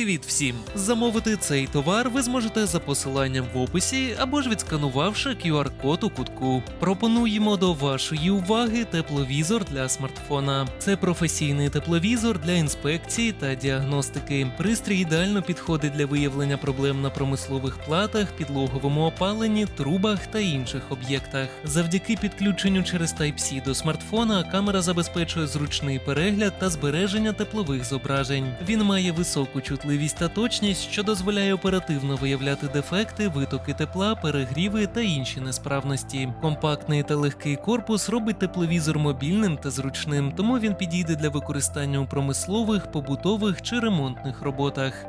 Привіт всім! Замовити цей товар ви зможете за посиланням в описі або ж відсканувавши QR-код у кутку. Пропонуємо до вашої уваги тепловізор для смартфона. Це професійний тепловізор для інспекції та діагностики. Пристрій ідеально підходить для виявлення проблем на промислових платах, підлоговому опаленні, трубах та інших об'єктах. Завдяки підключенню через Type-C до смартфона камера забезпечує зручний перегляд та збереження теплових зображень. Він має високу чутливість та точність, що дозволяє оперативно виявляти дефекти, витоки тепла, перегріви та інші несправності. Компактний та легкий корпус робить тепловізор мобільним та зручним, тому він підійде для використання у промислових, побутових чи ремонтних роботах.